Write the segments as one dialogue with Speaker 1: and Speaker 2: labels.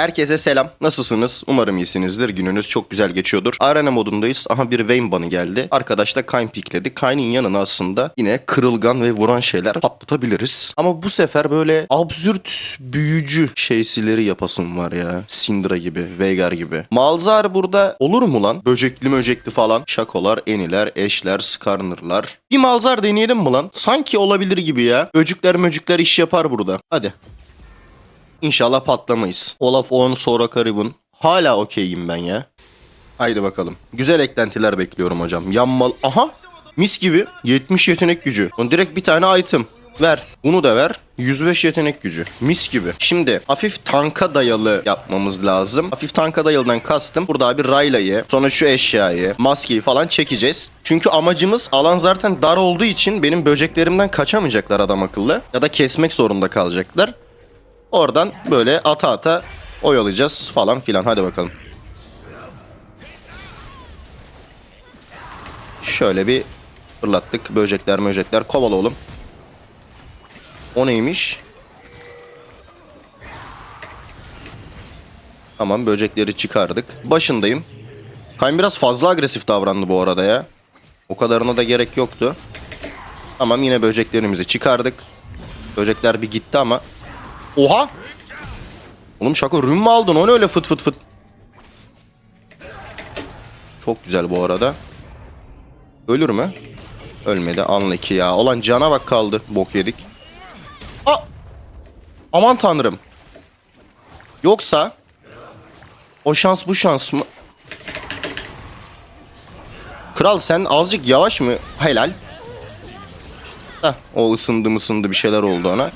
Speaker 1: Herkese selam. Nasılsınız? Umarım iyisinizdir. Gününüz çok güzel geçiyordur. Arena modundayız. Aha bir Vayne banı geldi. Arkadaş da Kayn pikledi. Kayn'in yanına aslında yine kırılgan ve vuran şeyler patlatabiliriz. Ama bu sefer böyle absürt büyücü şeysileri yapasım var ya. Syndra gibi, Veigar gibi. Malzar burada olur mu lan? Böcekli möcekli falan. Şakolar, eniler, eşler, skarnerlar. Bir Malzar deneyelim mi lan? Sanki olabilir gibi ya. Böcükler möcükler iş yapar burada. Hadi. İnşallah patlamayız. Olaf 10 sonra Karibun. Hala okeyim ben ya. Haydi bakalım. Güzel eklentiler bekliyorum hocam. Yanmal... Aha! Mis gibi. 70 yetenek gücü. Direkt bir tane item. Ver. Bunu da ver. 105 yetenek gücü. Mis gibi. Şimdi hafif tanka dayalı yapmamız lazım. Hafif tanka dayalıdan kastım. Burada abi Rayla'yı, sonra şu eşyayı, maskeyi falan çekeceğiz. Çünkü amacımız alan zaten dar olduğu için benim böceklerimden kaçamayacaklar adam akıllı. Ya da kesmek zorunda kalacaklar. Oradan böyle ata ata oyalayacağız falan filan. Hadi bakalım. Şöyle bir fırlattık. Böcekler möcekler. Kovala oğlum. O neymiş? Tamam böcekleri çıkardık. Başındayım. Kayn biraz fazla agresif davrandı bu arada ya. O kadarına da gerek yoktu. Tamam yine böceklerimizi çıkardık. Böcekler bir gitti ama Oha! Oğlum şaka rüm mü aldın? O ne öyle fıt fıt fıt? Çok güzel bu arada. Ölür mü? Ölmedi. Anla ya. Olan cana bak kaldı. Bok yedik. Aa! Aman tanrım. Yoksa o şans bu şans mı? Kral sen azıcık yavaş mı? Helal. Heh, o ısındı ısındı bir şeyler oldu ona.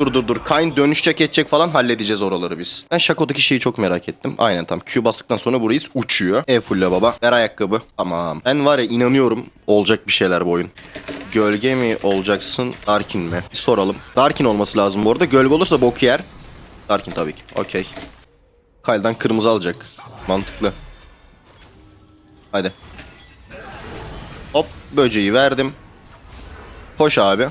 Speaker 1: Dur dur dur. Kayn dönüşecek edecek falan halledeceğiz oraları biz. Ben Shaco'daki şeyi çok merak ettim. Aynen tam. Q bastıktan sonra burayı uçuyor. E fulle baba. Ver ayakkabı. Tamam. Ben var ya inanıyorum olacak bir şeyler bu oyun. Gölge mi olacaksın? Darkin mi? Bir soralım. Darkin olması lazım bu arada. Gölge olursa bok yer. Darkin tabii ki. Okey. Kyle'dan kırmızı alacak. Mantıklı. Hadi. Hop böceği verdim. Koş abi.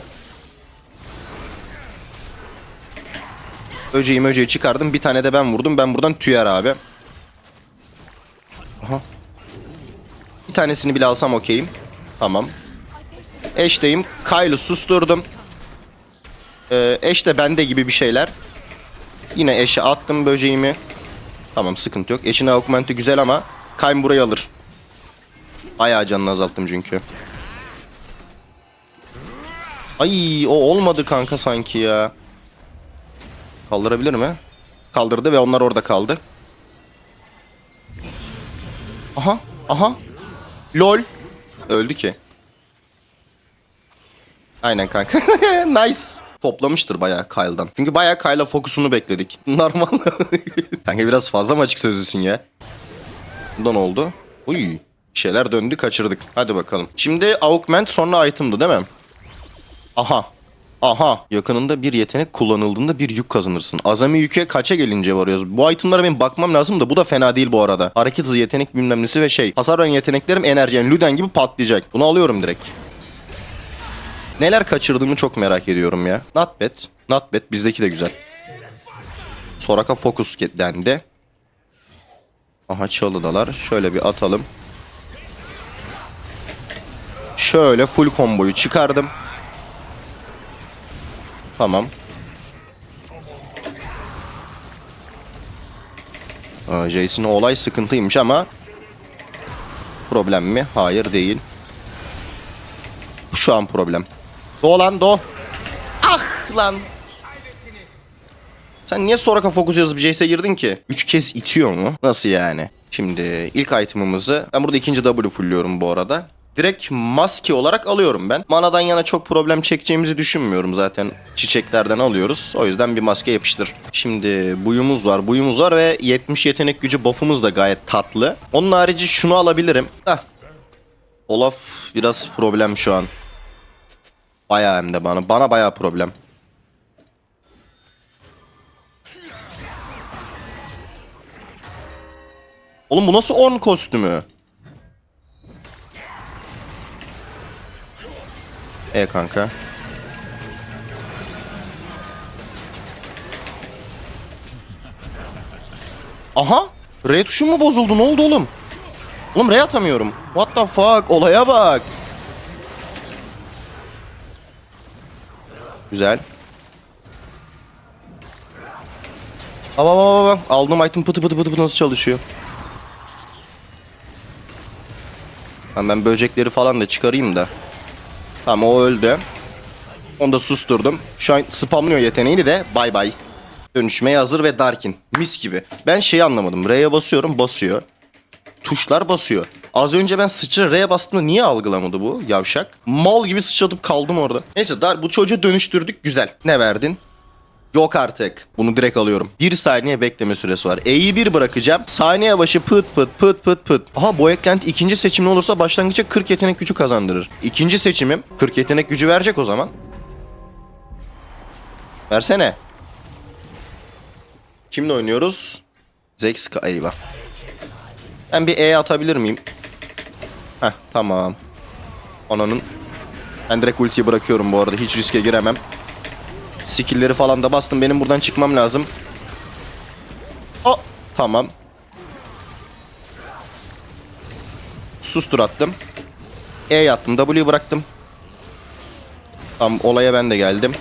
Speaker 1: Böceği möceği çıkardım. Bir tane de ben vurdum. Ben buradan tüyer abi. Aha. Bir tanesini bile alsam okeyim. Tamam. Eşteyim. Kyle'ı susturdum. Ee, eş de bende gibi bir şeyler. Yine eşe attım böceğimi. Tamam sıkıntı yok. Eşin augmenti güzel ama Kayn burayı alır. Bayağı canını azalttım çünkü. Ay o olmadı kanka sanki ya. Kaldırabilir mi? Kaldırdı ve onlar orada kaldı. Aha, aha. Lol. Öldü ki. Aynen kanka. nice. Toplamıştır bayağı Kyle'dan. Çünkü bayağı Kyle'a fokusunu bekledik. Normal. kanka biraz fazla mı açık sözlüsün ya? Bundan oldu. Uy. Şeyler döndü kaçırdık. Hadi bakalım. Şimdi augment sonra item'dı değil mi? Aha. Aha. Yakınında bir yetenek kullanıldığında bir yük kazanırsın. Azami yüke kaça gelince varıyoruz? Bu itemlara benim bakmam lazım da bu da fena değil bu arada. Hareket hızı yetenek bilmem nesi ve şey. Hasar oran yeteneklerim enerji Luden gibi patlayacak. Bunu alıyorum direkt. Neler kaçırdığımı çok merak ediyorum ya. Not bad. Not bad. Bizdeki de güzel. Soraka focus dendi. Aha çalıdalar. Şöyle bir atalım. Şöyle full komboyu çıkardım. Tamam. Aa, Jason olay sıkıntıymış ama problem mi? Hayır değil. Şu an problem. Do lan do. Ah lan. Sen niye Soraka fokus yazıp Jace'e girdin ki? Üç kez itiyor mu? Nasıl yani? Şimdi ilk itemımızı ben burada ikinci W fullüyorum bu arada. Direkt maske olarak alıyorum ben. Manadan yana çok problem çekeceğimizi düşünmüyorum zaten. Çiçeklerden alıyoruz. O yüzden bir maske yapıştır. Şimdi buyumuz var, buyumuz var ve 70 yetenek gücü buff'umuz da gayet tatlı. Onun harici şunu alabilirim. Heh. Olaf biraz problem şu an. Bayağı hem de bana. Bana bayağı problem. Oğlum bu nasıl on kostümü? E kanka. Aha! R tuşum mu bozuldu? Ne oldu oğlum? Oğlum R atamıyorum. What the fuck? Olaya bak. Güzel. Bak bak bak. Aldığım item pıtı pıtı pıtı pıtı nasıl çalışıyor. Tamam ben böcekleri falan da çıkarayım da. Tamam o öldü. Onu da susturdum. Şu an spamlıyor yeteneğini de bay bay. Dönüşmeye hazır ve Darkin. Mis gibi. Ben şeyi anlamadım. R'ye basıyorum basıyor. Tuşlar basıyor. Az önce ben sıçra R'ye bastığımda niye algılamadı bu yavşak? Mal gibi sıçratıp kaldım orada. Neyse Dar bu çocuğu dönüştürdük güzel. Ne verdin? Yok artık. Bunu direkt alıyorum. Bir saniye bekleme süresi var. E'yi bir bırakacağım. Saniye başı pıt pıt pıt pıt pıt. Aha bu eklenti ikinci seçimli olursa başlangıçta 40 yetenek gücü kazandırır. İkinci seçimim 40 yetenek gücü verecek o zaman. Versene. Kimle oynuyoruz? Zexka eyvah. Ben bir E atabilir miyim? Heh tamam. Ananın. Ben direkt ultiyi bırakıyorum bu arada. Hiç riske giremem. Skill'leri falan da bastım. Benim buradan çıkmam lazım. O tamam. Sustur attım. E attım. W bıraktım. Tamam olaya ben de geldim.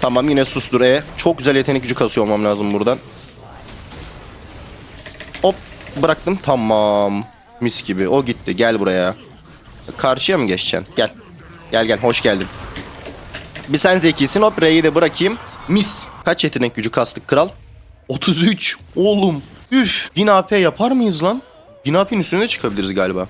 Speaker 1: Tamam yine sustur E. Çok güzel yetenek gücü kasıyor olmam lazım buradan. Hop bıraktım. Tamam. Mis gibi. O gitti. Gel buraya. Karşıya mı geçeceksin? Gel. Gel gel. Hoş geldin. Bir sen zekisin. Hop R'yi de bırakayım. Mis. Kaç yetenek gücü kastık kral? 33. Oğlum. Üf. 1000 AP yapar mıyız lan? 1000 AP'nin üstüne çıkabiliriz galiba.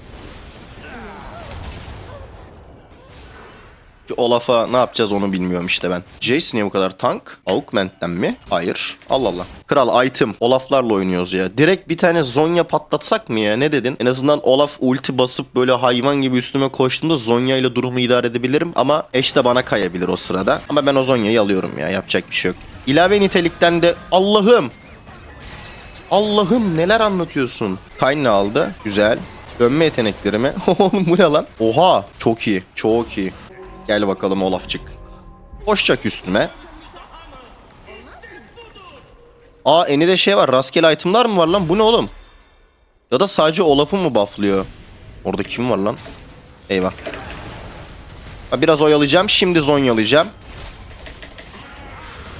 Speaker 1: Olaf'a ne yapacağız onu bilmiyorum işte ben. Jace niye bu kadar tank? Augment'ten mi? Hayır. Allah Allah. Kral item. Olaf'larla oynuyoruz ya. Direkt bir tane Zonya patlatsak mı ya? Ne dedin? En azından Olaf ulti basıp böyle hayvan gibi üstüme koştuğumda Zonya ile durumu idare edebilirim. Ama eş de bana kayabilir o sırada. Ama ben o Zonya'yı alıyorum ya. Yapacak bir şey yok. İlave nitelikten de Allah'ım. Allah'ım neler anlatıyorsun? Kayn ne aldı? Güzel. Dönme yeteneklerimi. Oğlum bu ne lan? Oha çok iyi. Çok iyi. Gel bakalım Olafçık. Koşacak üstüme. Aa eni de şey var. Rastgele itemlar mı var lan? Bu ne oğlum? Ya da sadece Olaf'ı mı bufflıyor? Orada kim var lan? Eyvah. Ha, Biraz oyalayacağım. Şimdi zonyalayacağım.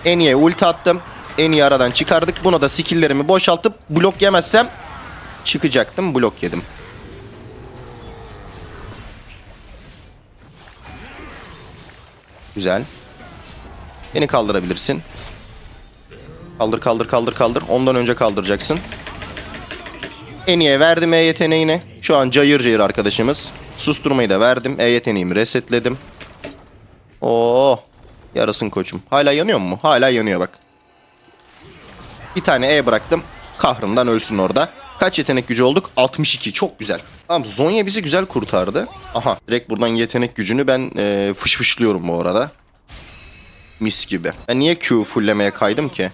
Speaker 1: En iyi ulti attım. En iyi aradan çıkardık. Buna da skilllerimi boşaltıp blok yemezsem çıkacaktım. Blok yedim. Güzel. Beni kaldırabilirsin. Kaldır kaldır kaldır kaldır. Ondan önce kaldıracaksın. En iyiye verdim E yeteneğini. Şu an cayır cayır arkadaşımız. Susturmayı da verdim. E yeteneğimi resetledim. Oo, yarasın koçum. Hala yanıyor mu? Hala yanıyor bak. Bir tane E bıraktım. Kahrından ölsün orada. Kaç yetenek gücü olduk? 62. Çok güzel. Tamam Zonya bizi güzel kurtardı. Aha direkt buradan yetenek gücünü ben e, fışfışlıyorum bu arada. Mis gibi. Ben niye Q fulllemeye kaydım ki?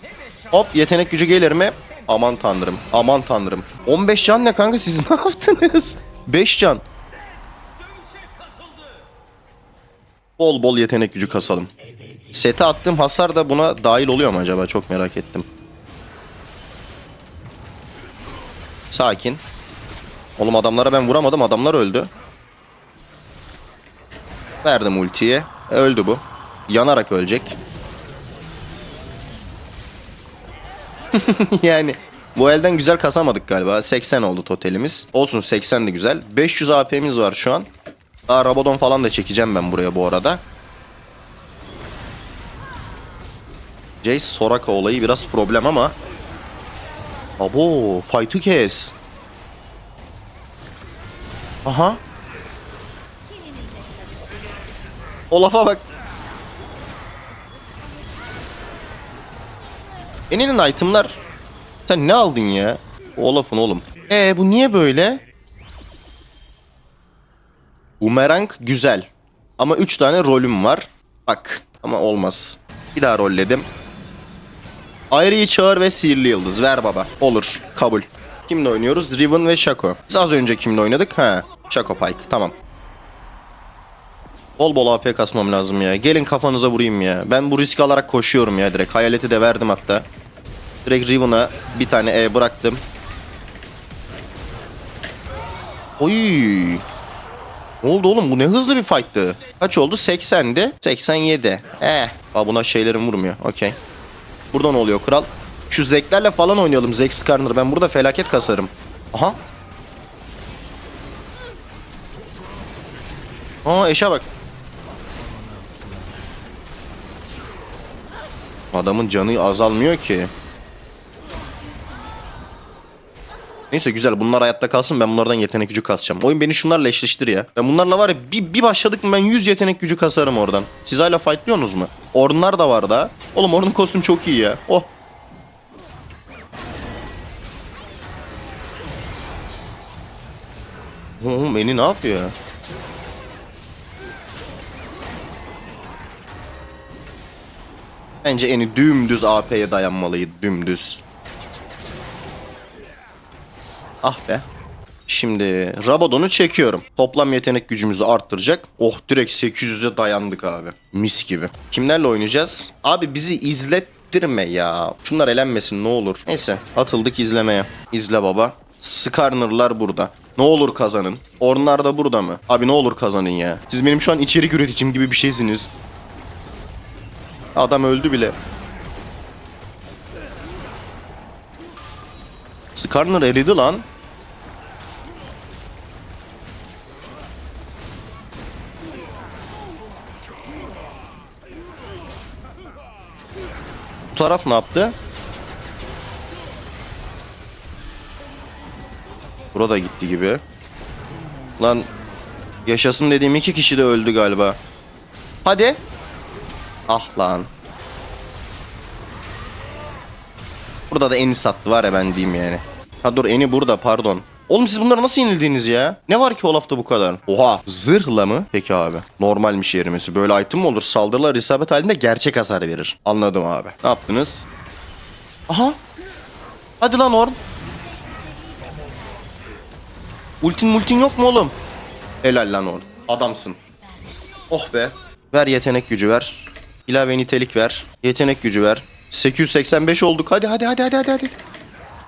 Speaker 1: Hop yetenek gücü gelir mi? Aman tanrım. Aman tanrım. 15 can ne kanka siz ne yaptınız? 5 can. Bol bol yetenek gücü kasalım. Sete attığım hasar da buna dahil oluyor mu acaba? Çok merak ettim. Sakin. Oğlum adamlara ben vuramadım. Adamlar öldü. Verdim ultiye. Öldü bu. Yanarak ölecek. yani bu elden güzel kasamadık galiba. 80 oldu totalimiz. Olsun 80 de güzel. 500 AP'miz var şu an. Daha Rabadon falan da çekeceğim ben buraya bu arada. Jace Soraka olayı biraz problem ama. Abo fight'u kes. Aha. Olaf'a bak. Eninin itemlar. Sen ne aldın ya? Olaf'ın oğlum. E bu niye böyle? Bumerang güzel. Ama 3 tane rolüm var. Bak ama olmaz. Bir daha rolledim. Ayrı'yı çağır ve sihirli yıldız. Ver baba. Olur. Kabul. Kimle oynuyoruz? Riven ve Shaco. Biz az önce kimle oynadık? He. Shaco Pike. Tamam. Bol bol AP kasmam lazım ya. Gelin kafanıza vurayım ya. Ben bu riski alarak koşuyorum ya direkt. Hayaleti de verdim hatta. Direkt Riven'a bir tane E bıraktım. Oy. Ne oldu oğlum bu ne hızlı bir fight'tı. Kaç oldu? 80'di. 87. Eh. Aa buna şeylerim vurmuyor. Okey. Burada ne oluyor kral? Şu zeklerle falan oynayalım. Zek Skarner. Ben burada felaket kasarım. Aha. Aa eşe bak. Adamın canı azalmıyor ki. Neyse güzel bunlar hayatta kalsın ben bunlardan yetenek gücü kasacağım. Oyun beni şunlarla eşleştir ya. Ben bunlarla var ya bir, bir başladık mı ben 100 yetenek gücü kasarım oradan. Siz hala fightlıyorsunuz mu? Ornlar da var da. Oğlum Orn'un kostüm çok iyi ya. Oh. Oğlum Eni ne yapıyor ya? Bence Eni dümdüz AP'ye dayanmalıydı. Dümdüz. Ah be. Şimdi Rabadon'u çekiyorum. Toplam yetenek gücümüzü arttıracak. Oh direkt 800'e dayandık abi. Mis gibi. Kimlerle oynayacağız? Abi bizi izlettirme ya. Şunlar elenmesin ne olur. Neyse atıldık izlemeye. İzle baba. Skarner'lar burada. Ne olur kazanın. Ornlar da burada mı? Abi ne olur kazanın ya. Siz benim şu an içerik üreticim gibi bir şeysiniz. Adam öldü bile. Skarner eridi lan. Bu taraf ne yaptı? Burada gitti gibi. Lan yaşasın dediğim iki kişi de öldü galiba. Hadi. Ah lan. Burada da Eni sattı var ya ben diyeyim yani. Ha dur Eni burada pardon. Oğlum siz bunları nasıl yenildiniz ya? Ne var ki Olaf'ta bu kadar? Oha zırhla mı? Peki abi. Normalmiş yerimesi. Böyle item mi olur? Saldırılar isabet halinde gerçek hasar verir. Anladım abi. Ne yaptınız? Aha. Hadi lan Orn. Ultin multin yok mu oğlum? Helal lan Orn. Adamsın. Oh be. Ver yetenek gücü ver. İlave nitelik ver. Yetenek gücü ver. 885 olduk. Hadi hadi hadi hadi. hadi.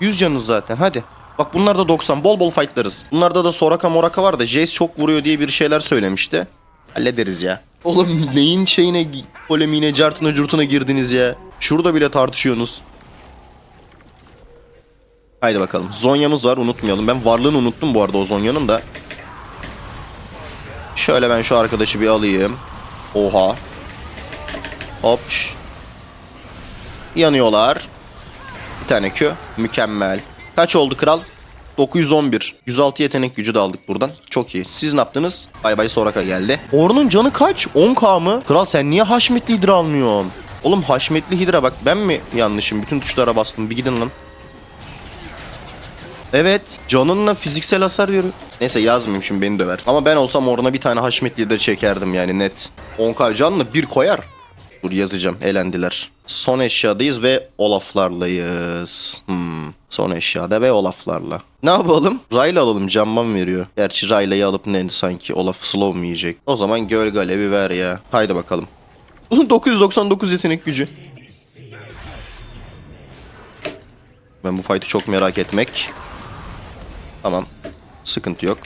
Speaker 1: 100 canınız zaten hadi. Bak bunlar da 90. Bol bol fightlarız. Bunlarda da Soraka Moraka var da Jace çok vuruyor diye bir şeyler söylemişti. Hallederiz ya. Oğlum neyin şeyine polemiğine cartına curtuna girdiniz ya. Şurada bile tartışıyorsunuz. Haydi bakalım. Zonya'mız var unutmayalım. Ben varlığını unuttum bu arada o Zonya'nın da. Şöyle ben şu arkadaşı bir alayım. Oha. Hop. Yanıyorlar. Bir tane Q. Mükemmel. Kaç oldu kral? 911. 106 yetenek gücü de aldık buradan. Çok iyi. Siz ne yaptınız? Bay bay Soraka geldi. Orun'un canı kaç? 10k mı? Kral sen niye Haşmetli Hidra almıyorsun? Oğlum Haşmetli Hidra bak ben mi yanlışım? Bütün tuşlara bastım. Bir gidin lan. Evet. Canınla fiziksel hasar veriyor. Neyse yazmayayım şimdi beni döver. Ama ben olsam oruna bir tane Haşmet Lider çekerdim yani net. 10k canlı bir koyar. Dur yazacağım. Elendiler. Son eşyadayız ve Olaf'larlayız. Hmm. Son eşyada ve Olaf'larla. Ne yapalım? Rayla alalım. Canman veriyor. Gerçi Rayla'yı alıp ne sanki Olaf slow mu yiyecek? O zaman Gölge Alevi ver ya. Haydi bakalım. Bunun 999 yetenek gücü. Ben bu fight'ı çok merak etmek. Tamam. Sıkıntı yok.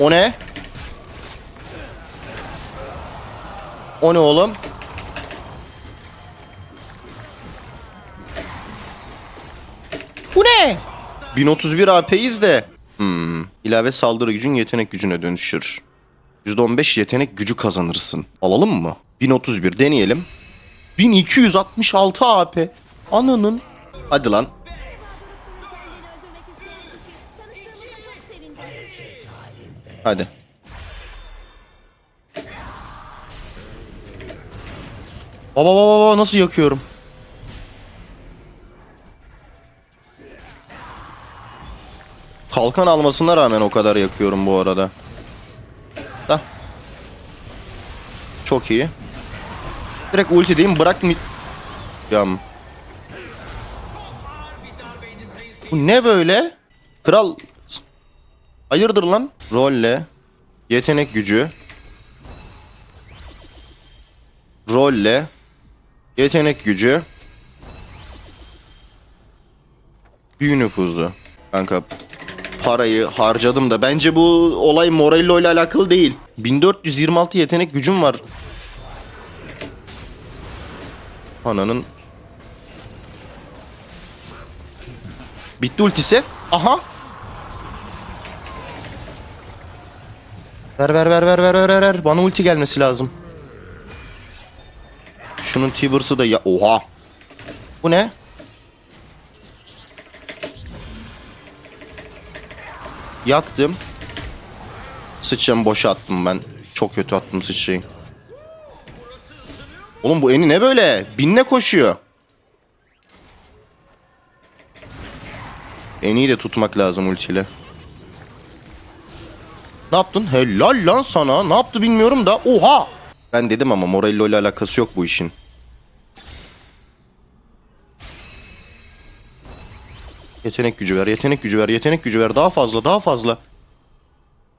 Speaker 1: O ne? O ne oğlum? Bu ne? 1031 AP'yiz de. Hmm. İlave saldırı gücün yetenek gücüne dönüşür. %15 yetenek gücü kazanırsın. Alalım mı? 1031 deneyelim. 1266 AP. Ananın. Hadi lan. Hadi. Baba baba baba nasıl yakıyorum? Kalkan almasına rağmen o kadar yakıyorum bu arada. Da. Çok iyi. Direkt ulti diyeyim bırak mi... Yam. Bu ne böyle? Kral... Hayırdır lan? Rolle. Yetenek gücü. Rolle. Yetenek gücü. Büyü nüfuzu. Kanka parayı harcadım da bence bu olay Morello ile alakalı değil. 1426 yetenek gücüm var. Ananın Bitti ultisi. Aha. Ver ver ver ver ver ver ver. Bana ulti gelmesi lazım. Şunun Tibers'ı da ya... Oha. Bu ne? Yaktım. Sıçrayımı boşa attım ben. Çok kötü attım sıçrayı. Oğlum bu eni ne böyle? Binle koşuyor. Eni'yi de tutmak lazım ultiyle. Ne yaptın? Helal lan sana. Ne yaptı bilmiyorum da. Oha! Ben dedim ama Morello ile alakası yok bu işin. Yetenek gücü ver, yetenek gücü ver, yetenek gücü ver. Daha fazla, daha fazla.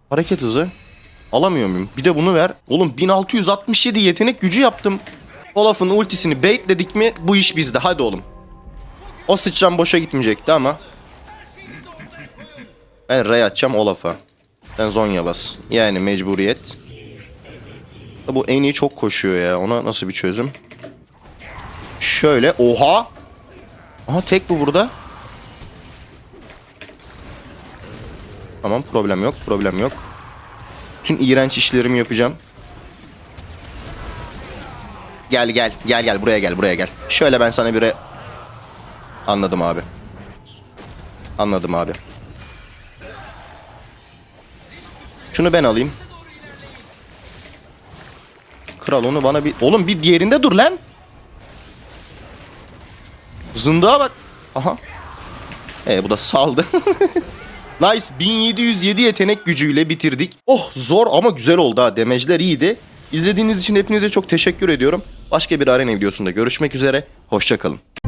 Speaker 1: Hareket hızı. Alamıyor muyum? Bir de bunu ver. Oğlum 1667 yetenek gücü yaptım. Olaf'ın ultisini baitledik mi bu iş bizde. Hadi oğlum. O sıçran boşa gitmeyecekti ama. Ben Ray atacağım Olaf'a. Sen Zonya bas. Yani mecburiyet. Bu en iyi çok koşuyor ya. Ona nasıl bir çözüm? Şöyle. Oha. Aha tek bu burada. Tamam problem yok. Problem yok. Bütün iğrenç işlerimi yapacağım. Gel gel. Gel gel. Buraya gel. Buraya gel. Şöyle ben sana bir... Anladım abi. Anladım abi. Şunu ben alayım. Kral onu bana bir... Oğlum bir yerinde dur lan. Zındığa bak. Aha. E bu da saldı. nice. 1707 yetenek gücüyle bitirdik. Oh zor ama güzel oldu ha. Demecler iyiydi. İzlediğiniz için hepinize çok teşekkür ediyorum. Başka bir arena videosunda görüşmek üzere. Hoşçakalın.